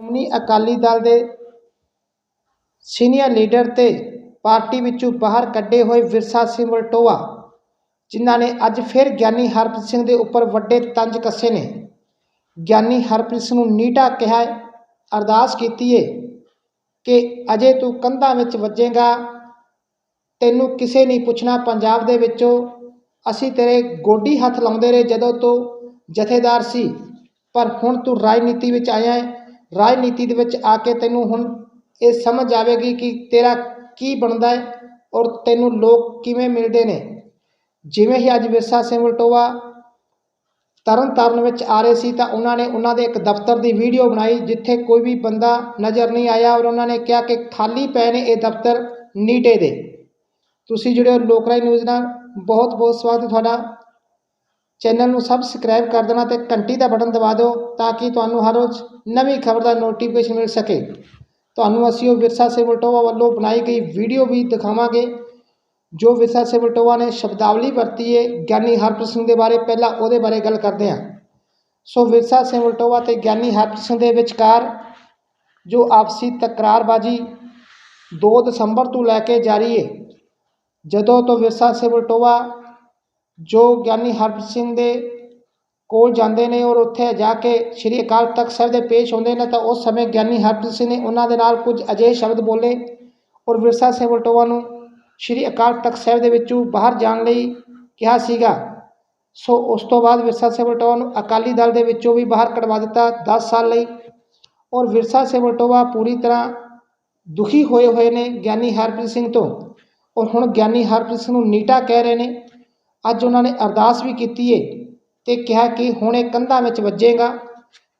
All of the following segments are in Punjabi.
ਸ਼੍ਰੋਮਣੀ ਅਕਾਲੀ ਦਲ ਦੇ ਸੀਨੀਅਰ ਲੀਡਰ ਤੇ ਪਾਰਟੀ ਵਿੱਚੋਂ ਬਾਹਰ ਕੱਢੇ ਹੋਏ ਵਿਰਸਾ ਸਿੰਘ ਵਲਟੋਆ, ਜਿਨ੍ਹਾਂ ਨੇ ਅੱਜ ਫਿਰ ਗਿਆਨੀ ਹਰਪ੍ਰੀਤ ਸਿੰਘ ਦੇ ਉੱਪਰ ਵੱਡੇ ਤੰਜ ਕੱਸੇ ਨੇ। ਗਿਆਨੀ ਹਰਪ੍ਰੀਤ ਸਿੰਘ ਨੂੰ ਨੀਟਾ ਕਿਹਾ, ਅਰਦਾਸ ਕੀਤੀ ਏ ਕਿ ਅਜੇ ਤੂੰ ਕੰਧਾਂ ਵਿੱਚ ਵੱਜੇਗਾ, ਤੈਨੂੰ ਕਿਸੇ ਨਹੀਂ ਪੁੱਛਣਾ ਪੰਜਾਬ ਦੇ ਵਿੱਚੋਂ, ਅਸੀਂ ਤੇਰੇ ਗੋਡੀ ਹੱਥ ਲਾਉਂਦੇ ਰਹੇ ਜਦੋਂ ਤੂੰ ਜਥੇਦਾਰ ਸੀ, ਪਰ ਹੁਣ ਤੂੰ ਰਾਜਨੀਤੀ ਵਿੱਚ ਆਇਆ ਹੈ ਰਾਜਨੀਤੀ ਦੇ ਵਿੱਚ ਆ ਕੇ ਤੈਨੂੰ ਹੁਣ ਇਹ ਸਮਝ ਆਵੇਗੀ ਕਿ ਤੇਰਾ ਕੀ ਬਣਦਾ ਹੈ ਔਰ ਤੈਨੂੰ ਲੋਕ ਕਿਵੇਂ ਮਿਲਦੇ ਨੇ। ਜਿਵੇਂ ਹੀ ਅੱਜ ਵਿਰਸਾ ਸਿੰਘ ਵਲਟੋਆ ਤਰਨ ਤਾਰਨ ਵਿੱਚ ਆ ਰਹੇ ਸੀ ਤਾਂ ਉਹਨਾਂ ਨੇ ਉਹਨਾਂ ਦੇ ਇੱਕ ਦਫ਼ਤਰ ਦੀ ਵੀਡੀਓ ਬਣਾਈ ਜਿੱਥੇ ਕੋਈ ਵੀ ਬੰਦਾ ਨਜ਼ਰ ਨਹੀਂ ਆਇਆ ਔਰ ਉਹਨਾਂ ਨੇ ਕਿਹਾ ਕਿ ਖਾਲੀ ਪਏ ਨੇ ਇਹ ਦਫ਼ਤਰ ਨੀਟੇ ਦੇ। ਤੁਸੀਂ ਜਿਹੜੇ ਲੋਕ ਲੋਕਰਾਈ ਨਿਊਜ਼ ਨਾਲ। ਬਹੁਤ ਬਹੁਤ ਸਵਾਗਤ ਤੁਹਾਡਾ। ਚੈਨਲ ਨੂੰ ਸਬਸਕ੍ਰਾਈਬ ਕਰ ਦੇਣਾ ਤੇ ਘੰਟੀ ਦਾ ਬਟਨ ਦਬਾ ਦਿਓ ਤਾਂ ਕਿ ਤੁਹਾਨੂੰ ਹਰ ਰੋਜ਼ ਨਵੀਂ ਖਬਰ ਦਾ ਨੋਟੀਫਿਕੇਸ਼ਨ ਮਿਲ ਸਕੇ। ਤੁਹਾਨੂੰ ਅਸੀਂ ਉਹ ਵਿਰਸਾ ਸਿੰਘ ਵਲਟੋਆ ਵੱਲੋਂ ਬਣਾਈ ਗਈ ਵੀਡੀਓ ਵੀ ਦਿਖਾਵਾਂਗੇ, ਜੋ ਵਿਰਸਾ ਸਿੰਘ ਵਲਟੋਆ ਨੇ ਸ਼ਬਦਾਵਲੀ ਵਰਤੀ ਹੈ ਗਿਆਨੀ ਹਰਪ੍ਰੀਤ ਸਿੰਘ ਦੇ ਬਾਰੇ ਪਹਿਲਾਂ ਉਹਦੇ ਬਾਰੇ ਗੱਲ ਕਰਦੇ ਹਾਂ। ਸੋ ਵਿਰਸਾ ਸਿੰਘ ਵਲਟੋਆ ਤੇ ਗਿਆਨੀ ਹਰਪ੍ਰੀਤ ਸਿੰਘ ਦੇ ਵਿਚਕਾਰ ਜੋ ਆਪਸੀ ਤਕਰਾਰਬਾਜੀ 2 ਦਸੰਬਰ ਤੋਂ ਲੈ ਕੇ ਜਾਰੀ ਹੈ ਜਦੋਂ ਤੋਂ ਵਿਰਸਾ ਸਿੰਘ ਵਲਟੋਆ ਜੋ ਗਿਆਨੀ ਹਰਪ੍ਰੀਤ ਸਿੰਘ ਦੇ ਕੋਲ ਜਾਂਦੇ ਨੇ ਔਰ ਉੱਥੇ ਜਾ ਕੇ ਸ਼੍ਰੀ ਅਕਾਲ ਤਖਤ ਸਾਹਿਬ ਦੇ ਪੇਸ਼ ਹੁੰਦੇ ਨੇ, ਤਾਂ ਉਸ ਸਮੇਂ ਗਿਆਨੀ ਹਰਪ੍ਰੀਤ ਸਿੰਘ ਨੇ ਉਹਨਾਂ ਦੇ ਨਾਲ ਕੁਝ ਅਜਿਹੇ ਸ਼ਬਦ ਬੋਲੇ ਔਰ ਵਿਰਸਾ ਸਿੰਘ ਵਲਟੋਆ ਨੂੰ ਸ਼੍ਰੀ ਅਕਾਲ ਤਖਤ ਸਾਹਿਬ ਦੇ ਵਿੱਚੋਂ ਬਾਹਰ ਜਾਣ ਲਈ ਕਿਹਾ ਸੀਗਾ। ਸੋ ਉਸ ਤੋਂ ਬਾਅਦ ਵਿਰਸਾ ਸਿੰਘ ਵਲਟੋਆ ਨੂੰ ਅਕਾਲੀ ਦਲ ਦੇ ਵਿੱਚੋਂ ਵੀ ਬਾਹਰ ਕਢਵਾ ਦਿੱਤਾ 10 ਸਾਲ ਲਈ ਔਰ ਵਿਰਸਾ ਸਿੰਘ ਵਲਟੋਆ ਪੂਰੀ ਤਰ੍ਹਾਂ ਦੁਖੀ ਹੋਏ ਹੋਏ ਨੇ ਗਿਆਨੀ ਹਰਪ੍ਰੀਤ ਸਿੰਘ ਤੋਂ। ਔਰ ਹੁਣ ਗਿਆਨੀ ਹਰਪ੍ਰੀਤ ਸਿੰਘ ਨੂੰ ਨੀਟਾ ਕਹਿ ਰਹੇ ਨੇ ਅੱਜ ਉਹਨਾਂ ਨੇ ਅਰਦਾਸ ਵੀ ਕੀਤੀ ਏ ਤੇ ਕਿਹਾ ਕਿ ਹੁਣ ਇਹ ਕੰਧਾਂ ਵਿੱਚ ਵੱਜੇਗਾ।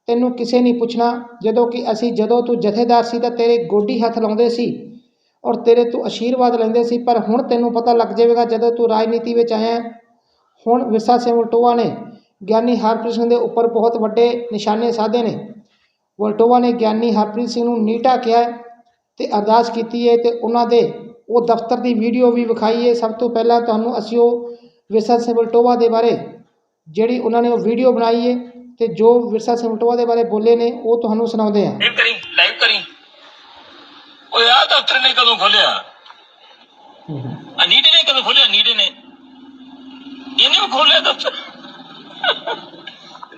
ਤੈਨੂੰ ਕਿਸੇ ਨਹੀਂ ਪੁੱਛਣਾ, ਜਦੋਂ ਕਿ ਅਸੀਂ ਜਦੋਂ ਤੂੰ ਜਥੇਦਾਰ ਸੀ ਤਾਂ ਤੇਰੇ ਗੋਡੀ ਹੱਥ ਲਾਉਂਦੇ ਸੀ ਔਰ ਤੇਰੇ ਤੋਂ ਆਸ਼ੀਰਵਾਦ ਲੈਂਦੇ ਸੀ, ਪਰ ਹੁਣ ਤੈਨੂੰ ਪਤਾ ਲੱਗ ਜਾਵੇਗਾ ਜਦੋਂ ਤੂੰ ਰਾਜਨੀਤੀ ਵਿੱਚ ਆਇਆ ਹੁਣ ਵਿਰਸਾ ਸਿੰਘ ਵਲਟੋਆ ਨੇ ਗਿਆਨੀ ਹਰਪ੍ਰੀਤ ਸਿੰਘ ਦੇ ਉੱਪਰ ਬਹੁਤ ਵੱਡੇ ਨਿਸ਼ਾਨੇ ਸਾਧੇ ਨੇ। ਵਲਟੋਆ ਨੇ ਗਿਆਨੀ ਹਰਪ੍ਰੀਤ ਸਿੰਘ ਨੂੰ ਨੀਟਾ ਕਿਹਾ ਹੈ ਤੇ ਅਰਦਾਸ ਕੀਤੀ ਹੈ ਤੇ ਉਹਨਾਂ ਦੇ ਉਹ ਦਫ਼ਤਰ ਦੀ ਵੀਡੀਓ ਵੀ ਵਿਖਾਈ ਹੈ ਸਭ ਤੋਂ ਪਹਿਲਾਂ ਤੁਹਾਨੂੰ ਅਸੀਂ ਉਹ ਵਿਰਸਾ ਸਿੰਘ ਵਲਟੋਆ ਦੇ ਬਾਰੇ ਜਿਹੜੀ ਉਹਨਾਂ ਨੇ ਉਹ ਵੀਡੀਓ ਬਣਾਈ ਹੈ ਤੇ ਜੋ ਵਿਰਸਾ ਸਿੰਘ ਵਲਟੋਆ ਦੇ ਬਾਰੇ ਬੋਲੇ ਨੇ ਉਹ ਤੁਹਾਨੂੰ ਸੁਣਾਉਂਦੇ ਹਾਂ ਲਾਈਵ ਕਰੀ ਲਾਈਵ ਕਰੀ। ਓਏ ਆ ਦਫ਼ਤਰ ਨੇ ਕਦੋਂ ਖੋਲਿਆ। ਆ ਨੀਟੇ ਨੇ ਕਦੋਂ ਖੋਲਿਆ? ਨੀਟੇ ਨੇ। ਇਹਨੇ ਵੀ ਖੋਲਿਆ ਦਫ਼ਤਰ।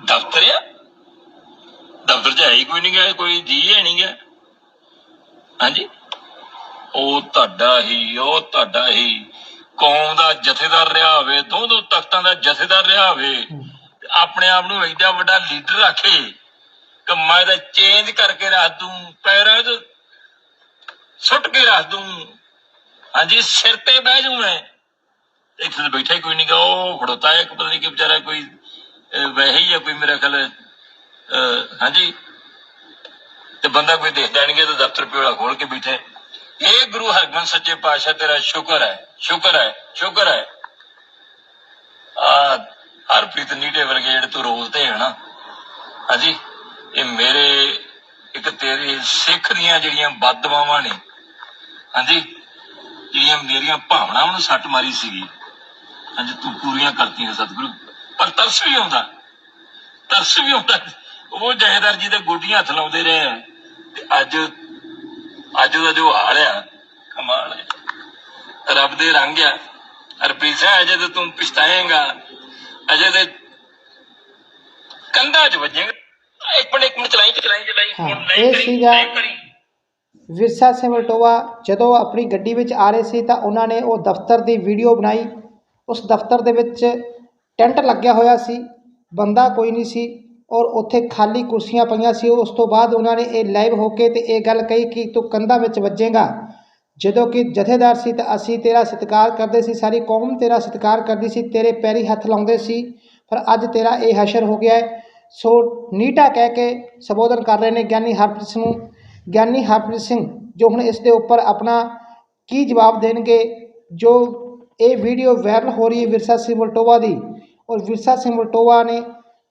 ਦਫ਼ਤਰ ਆ? ਦਫ਼ਤਰ ਚ ਹੈ ਹੀ ਕੋਈ ਨਹੀਂ ਗਿਆ ਕੋਈ ਜੀ ਹੈ ਨਹੀਂ ਗਿਆ ਹਾਂਜੀ? ਉਹ ਤੁਹਾਡਾ ਹੀ ਉਹ ਤੁਹਾਡਾ ਹੀ। ਕੌਮ ਦਾ ਜਥੇਦਾਰ ਰਿਹਾ ਹੋਵੇ ਦੋ ਦੋ ਤਖਤਾਂ ਦਾ ਜਥੇਦਾਰ ਰਿਹਾ ਹੋਵੇ ਤੇ ਆਪਣੇ ਆਪ ਨੂੰ ਐਡਾ ਵੱਡਾ ਲੀਡਰ ਰੱਖੇ ਕਿ ਮੈਂ ਤਾਂ ਚੇਂਜ ਕਰਕੇ ਰੱਖ ਦੂੰ ਪੈਰਾਂ 'ਚ ਸੁੱਟ ਕੇ ਰੱਖ ਦੂੰ। ਹਾਂਜੀ ਸਿਰ ਤੇ ਬਹਿ ਜਾਊਂ ਮੈਂ। ਇੱਥੇ ਤਾਂ ਬੈਠਾ ਕੋਈ ਨਹੀਂ ਗਾ ਉਹ ਖੜੋਤਾ ਇੱਕ ਪਤਾ ਨਹੀਂ ਕਿ ਵਿਚਾਰਾ ਕੋਈ ਵੈਸੇ ਹੀ ਆ ਕੋਈ ਮੇਰਾ ਖਿਆਲ ਹਾਂਜੀ। ਤੇ ਬੰਦਾ ਕੋਈ ਦੇਖਦਾ ਨਹੀਂ ਕਿ ਦਫ਼ਤਰ ਪਿਓਲਾ ਖੋਲ ਕੇ ਬੈਠਾ ਹੈ। ਇਹ ਗੁਰੂ ਹਰਗੋਬਿੰਦ ਸੱਚੇ ਪਾਤਸ਼ਾਹ ਤੇਰਾ ਸ਼ੁਕਰ ਹੈ ਸ਼ੁਕਰ ਹੈ ਸ਼ੁਕਰ ਹੈ ਆ ਹਰਪ੍ਰੀਤ ਨੀਟੇ ਵਰਗੇ ਜਿਹੜੇ ਤੂੰ ਰੋਲਦੇ ਹੈ ਨਾ, ਹਾਂਜੀ, ਇਹ ਮੇਰੇ ਇੱਕ ਤੇਰੇ ਸਿੱਖ ਦੀਆਂ ਜਿਹੜੀਆਂ ਬਦਦੁਆਵਾਂ ਨੇ, ਹਾਂਜੀ, ਜਿਹੜੀਆਂ ਮੇਰੀਆਂ ਭਾਵਨਾਵਾਂ ਨੂੰ ਸੱਟ ਮਾਰੀ ਸੀਗੀ ਹਾਂਜੀ, ਤੂੰ ਪੂਰੀਆਂ ਕਰਤੀਆਂ ਸਤਿਗੁਰੂ, ਪਰ ਤਰਸ ਵੀ ਆਉਂਦਾ, ਤਰਸ ਵੀ ਆਉਂਦਾ ਉਹ ਜਹੇਦਾਰ ਜੀ ਦੇ ਗੋਡੀਆਂ ਹੱਥ ਲਾਉਂਦੇ ਰਹੇ ਆ, ਤੇ ਅੱਜ ਦਾ ਜੋ ਹਾਲ ਆ ਕਮਾਲ ਹੈ ਰੱਬ ਦੇ ਰੰਗ ਆ। ਹਰਪ੍ਰੀਤ ਸਿੰਘ ਅਜੇ ਤੇ ਤੂੰ ਪਛਤਾਏਂਗਾ। ਅਜੇ ਤੇ ਕੰਧਾਂ 'ਚ ਵੱਜੇਗਾ। ਇੱਕ ਮਿੰਟ ਇੱਕ ਮਿੰਟ ਚਲਾਈ ਚਲਾਈ ਚਲਾਈ। ਹੁਣ ਇਹ ਸੀਗਾ- ਵਿਰਸਾ ਸਿੰਘ ਵਲਟੋਆ ਜਦੋਂ ਆਪਣੀ ਗੱਡੀ ਵਿੱਚ ਆ ਰਹੇ ਸੀ ਤਾਂ ਉਹਨਾਂ ਨੇ ਉਹ ਦਫ਼ਤਰ ਦੀ ਵੀਡੀਓ ਬਣਾਈ। ਉਸ ਦਫ਼ਤਰ ਦੇ ਵਿੱਚ ਟੈਂਟ ਲੱਗਿਆ ਹੋਇਆ ਸੀ। ਬੰਦਾ ਕੋਈ ਨਹੀਂ ਸੀ। ਔਰ ਉੱਥੇ ਖਾਲੀ ਕੁਰਸੀਆਂ ਪਈਆਂ ਸੀ। ਉਸ ਤੋਂ ਬਾਅਦ ਉਹਨਾਂ ਨੇ ਇਹ ਲਾਈਵ ਹੋ ਕੇ ਤੇ ਇਹ ਗੱਲ ਕਹੀ ਕਿ ਤੂੰ ਕੰਧਾਂ ਵਿੱਚ ਵੱਜੇਗਾ। ਜਦੋਂ ਕਿ ਜਥੇਦਾਰ ਸੀ ਤਾਂ ਅਸੀਂ ਤੇਰਾ ਸਤਿਕਾਰ ਕਰਦੇ ਸੀ। ਸਾਰੀ ਕੌਮ ਤੇਰਾ ਸਤਿਕਾਰ ਕਰਦੀ ਸੀ। ਤੇਰੇ ਪੈਰੀ ਹੱਥ ਲਾਉਂਦੇ ਸੀ। ਪਰ ਅੱਜ ਤੇਰਾ ਇਹ ਹਸ਼ਰ ਹੋ ਗਿਆ ਹੈ। ਸੋ ਨੀਟਾ ਕਹਿ ਕੇ ਸੰਬੋਧਨ ਕਰ ਰਹੇ ਨੇ ਗਿਆਨੀ ਹਰਪ੍ਰੀਤ ਸਿੰਘ ਨੂੰ। ਗਿਆਨੀ ਹਰਪ੍ਰੀਤ ਸਿੰਘ ਜੋ ਹੁਣ ਇਸ ਦੇ ਉੱਪਰ ਆਪਣਾ ਕੀ ਜਵਾਬ ਦੇਣਗੇ, ਜੋ ਇਹ ਵੀਡੀਓ ਵਾਇਰਲ ਹੋ ਰਹੀ ਹੈ ਵਿਰਸਾ ਸਿੰਘ ਵਲਟੋਆ ਦੀ। ਔਰ ਵਿਰਸਾ ਸਿੰਘ ਵਲਟੋਆ ਨੇ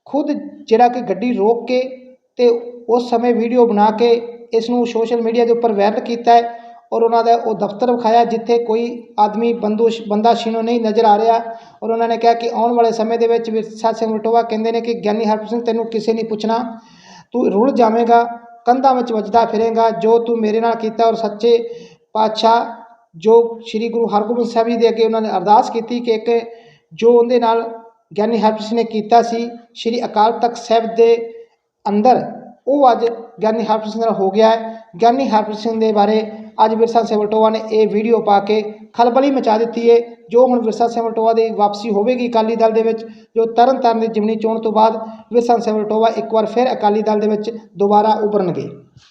ਖੁਦ ਜਿਹੜਾ ਕਿ ਗੱਡੀ ਰੋਕ ਕੇ ਅਤੇ ਉਸ ਸਮੇਂ ਵੀਡੀਓ ਬਣਾ ਕੇ ਇਸ ਨੂੰ ਸੋਸ਼ਲ ਮੀਡੀਆ ਦੇ ਉੱਪਰ ਵਾਇਰਲ ਕੀਤਾ ਹੈ ਔਰ ਉਹਨਾਂ ਦਾ ਉਹ ਦਫ਼ਤਰ ਵਿਖਾਇਆ ਜਿੱਥੇ ਕੋਈ ਆਦਮੀ ਬੰਦੂਸ਼ ਬੰਦਾ ਸ਼ੀਨੋ ਨਹੀਂ ਨਜ਼ਰ ਆ ਰਿਹਾ ਔਰ ਉਹਨਾਂ ਨੇ ਕਿਹਾ ਕਿ ਆਉਣ ਵਾਲੇ ਸਮੇਂ ਦੇ ਵਿੱਚ ਵਿਰਸਾ ਸਿੰਘ ਵਲਟੋਆ ਕਹਿੰਦੇ ਨੇ ਕਿ ਗਿਆਨੀ ਹਰਪ੍ਰੀਤ ਸਿੰਘ, ਤੈਨੂੰ ਕਿਸੇ ਨਹੀਂ ਪੁੱਛਣਾ, ਤੂੰ ਰੁੜ ਜਾਵੇਂਗਾ, ਕੰਧਾਂ ਵਿੱਚ ਵੱਜਦਾ ਫਿਰੇਗਾ, ਜੋ ਤੂੰ ਮੇਰੇ ਨਾਲ ਕੀਤਾ ਔਰ ਸੱਚੇ ਪਾਤਸ਼ਾਹ ਜੋ ਸ੍ਰੀ ਗੁਰੂ ਹਰਗੋਬਿੰਦ ਸਾਹਿਬ ਜੀ ਦੇ ਅੱਗੇ ਉਹਨਾਂ ਨੇ ਅਰਦਾਸ ਕੀਤੀ ਕਿ ਇੱਕ ਜੋ ਉਹਦੇ ਨਾਲ ਗਿਆਨੀ ਹਰਪ੍ਰੀਤ ਸਿੰਘ ਨੇ ਕੀਤਾ ਸੀ, ਸ੍ਰੀ ਅਕਾਲ ਤਖਤ ਸਾਹਿਬ ਦੇ ਅੰਦਰ। ਉਹ ਅੱਜ ਗਿਆਨੀ ਹਰਪ੍ਰੀਤ ਸਿੰਘ ਨਾਲ ਹੋ ਗਿਆ ਹੈ। ਗਿਆਨੀ ਹਰਪ੍ਰੀਤ ਸਿੰਘ ਦੇ ਬਾਰੇ ਅੱਜ ਵਿਰਸਾ ਸਿੰਘ ਵਲਟੋਆ ਨੇ ਇਹ ਵੀਡੀਓ ਪਾ ਕੇ ਖਲਬਲੀ ਮਚਾ ਦਿੱਤੀ ਹੈ ਜੋ ਹੁਣ ਵਿਰਸਾ ਸਿੰਘ ਵਲਟੋਆ ਦੀ ਵਾਪਸੀ ਹੋਵੇਗੀ ਅਕਾਲੀ ਦਲ ਦੇ ਵਿੱਚ, ਜੋ ਤਰਨ ਤਾਰਨ ਦੀ ਜਿਮਨੀ ਚੋਣ ਤੋਂ ਬਾਅਦ ਵਿਰਸਾ ਸਿੰਘ ਵਲਟੋਆ ਇੱਕ ਵਾਰ ਫਿਰ ਅਕਾਲੀ ਦਲ ਦੇ ਵਿੱਚ ਦੁਬਾਰਾ ਉਭਰਨਗੇ।